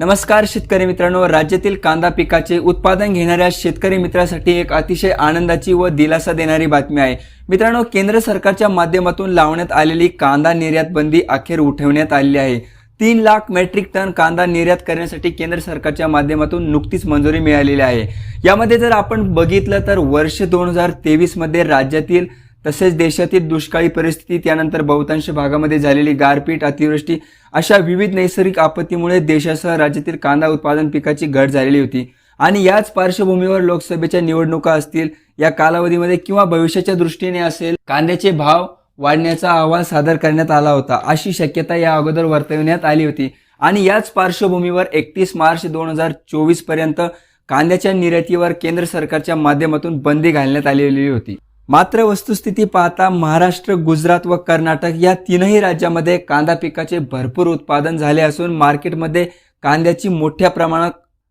नमस्कार शेतकरी मित्रांनो. राज्यातील कांदा पिकाचे उत्पादन घेणाऱ्या शेतकरी मित्रासाठी एक अतिशय आनंदाची व दिलासा देणारी बातमी आहे. मित्रांनो केंद्र सरकारच्या माध्यमातून लावण्यात आलेली कांदा निर्यात बंदी अखेर उठवण्यात आलेली आहे. तीन लाख मेट्रिक टन कांदा निर्यात करण्यासाठी केंद्र सरकारच्या माध्यमातून नुकतीच मंजुरी मिळालेली आहे. यामध्ये जर आपण बघितलं तर वर्ष दोन हजार तेवीसमध्ये राज्यातील तसेच देशातील दुष्काळी परिस्थिती त्यानंतर बहुतांश भागामध्ये झालेली गारपीट अतिवृष्टी अशा विविध नैसर्गिक आपत्तीमुळे देशासह राज्यातील कांदा उत्पादन पिकाची घट झालेली होती. आणि याच पार्श्वभूमीवर लोकसभेच्या निवडणुका असतील या कालावधीमध्ये किंवा भविष्याच्या दृष्टीने असेल कांद्याचे भाव वाढण्याचा अहवाल सादर करण्यात आला होता अशी शक्यता या अगोदर वर्तविण्यात आली होती. आणि याच पार्श्वभूमीवर एकतीस मार्च दोन हजार चोवीसपर्यंत कांद्याच्या निर्यातीवर केंद्र सरकारच्या माध्यमातून बंदी घालण्यात आलेली होती. मात्र वस्तुस्थिती पाहता महाराष्ट्र गुजरात व कर्नाटक या तीनही राज्यामध्ये कांदा पिकाचे भरपूर उत्पादन झाले असून मार्केटमध्ये कांद्याची मोठ्या प्रमाणात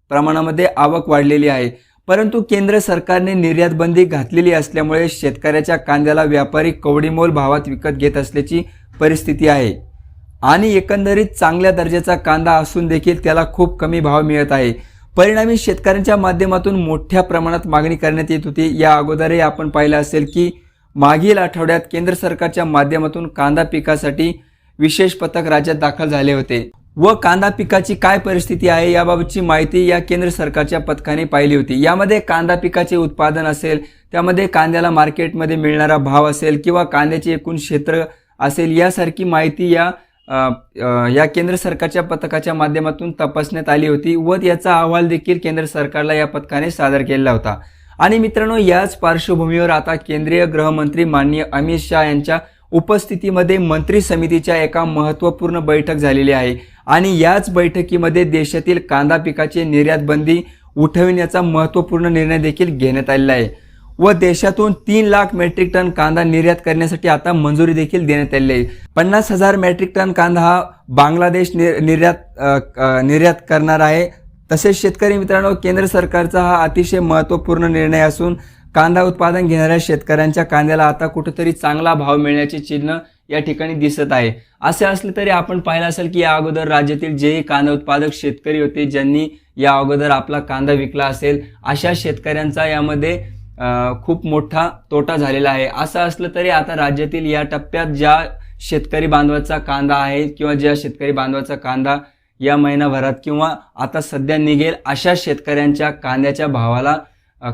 प्रमाणामध्ये आवक वाढलेली आहे. परंतु केंद्र सरकारने निर्यात बंदी घातलेली असल्यामुळे शेतकऱ्याच्या कांद्याला व्यापारी कवडीमोल भावात विकत घेत असल्याची परिस्थिती आहे. आणि एकंदरीत चांगल्या दर्जाचा कांदा असून देखील त्याला खूप कमी भाव मिळत आहे. परिणामी शेतकऱ्यांच्या माध्यमातून मोठ्या प्रमाणात मागणी करण्यात येत होती. या अगोदरही आपण पाहिलं असेल की मागील आठवड्यात केंद्र सरकारच्या माध्यमातून कांदा पिकासाठी विशेष पथक राज्यात दाखल झाले होते. व कांदा पिकाची काय परिस्थिती आहे याबाबतची माहिती या केंद्र सरकारच्या पथकाने पाहिली होती. यामध्ये कांदा पिकाचे उत्पादन असेल त्यामध्ये कांद्याला मार्केटमध्ये मिळणारा भाव असेल किंवा कांद्याचे एकूण क्षेत्र असेल यासारखी माहिती या या केंद्र सरकारच्या पथकाच्या माध्यमातून तपासण्यात आली होती. व याचा अहवाल देखील केंद्र सरकारला या पथकाने सादर केला होता. आणि मित्रांनो याच पार्श्वभूमीवर आता केंद्रीय गृहमंत्री माननीय अमित शहा यांच्या उपस्थितीमध्ये मंत्री समितीच्या एका महत्त्वपूर्ण बैठक झालेली आहे. आणि याच बैठकीमध्ये देशातील कांदा पिकाची निर्यात बंदी उठविण्याचा महत्त्वपूर्ण निर्णय देखील घेण्यात आलेला आहे. व देशातून तीन लाख मेट्रिक टन कांदा निर्यात करण्यासाठी आता मंजुरी देखील देण्यात आलेली आहे. पन्नास हजार मेट्रिक टन कांदा हा बांगलादेश निर्यात निर्यात करणार आहे. तसेच शेतकरी मित्रांनो केंद्र सरकारचा हा अतिशय महत्त्वपूर्ण निर्णय असून कांदा उत्पादन घेणाऱ्या शेतकऱ्यांच्या कांद्याला आता कुठेतरी चांगला भाव मिळण्याचे चिन्ह या ठिकाणी दिसत आहे. असे असले तरी आपण पाहिलं असेल की या अगोदर राज्यातील जेही कांदा उत्पादक शेतकरी होते ज्यांनी या अगोदर आपला कांदा विकला असेल अशा शेतकऱ्यांचा यामध्ये खूप मोठा तोटा झालेला आहे. असं असलं तरी आता राज्यातील या टप्प्यात ज्या शेतकरी बांधवाचा कांदा आहे किंवा ज्या शेतकरी बांधवाचा कांदा या महिनाभरात किंवा आता सध्या निघेल अशा शेतकऱ्यांच्या कांद्याच्या भावाला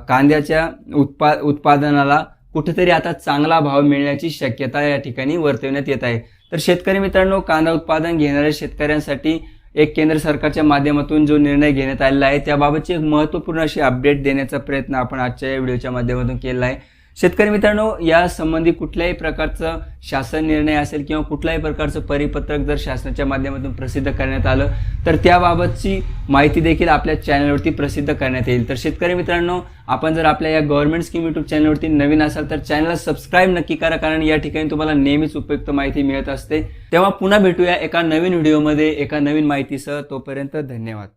कांद्याच्या उत्पा उत्पादनाला कुठेतरी आता चांगला भाव मिळण्याची शक्यता या ठिकाणी वर्तवण्यात येत आहे. तर शेतकरी मित्रांनो कांदा उत्पादन घेणाऱ्या शेतकऱ्यांसाठी एक केंद्र सरकारच्या माध्यमातून जो निर्णय घेण्यात आलेला आहे त्याबाबतची एक महत्त्वपूर्ण अशी अपडेट देण्याचा प्रयत्न आपण आजच्या या व्हिडिओच्या माध्यमातून केला आहे. शेतकरी मित्रांनो या संबंधी कुठल्याही प्रकारचं शासन निर्णय असेल किंवा कुठल्याही प्रकारचं परिपत्रक जर शासनाच्या माध्यमातून प्रसिद्ध करण्यात आलं तर त्याबाबतची माहिती देखील आपल्या चॅनलवरती प्रसिद्ध करण्यात येईल. तर शेतकरी मित्रांनो आपण जर आपल्या या गव्हर्नमेंट स्कीम यूट्यूब चॅनलवरती नवीन असाल तर चॅनलला सबस्क्राईब नक्की करा कारण या ठिकाणी तुम्हाला नेहमीच उपयुक्त माहिती मिळत असते. तेव्हा पुन्हा भेटूया एका नवीन व्हिडिओमध्ये एका नवीन माहितीसह. तोपर्यंत धन्यवाद.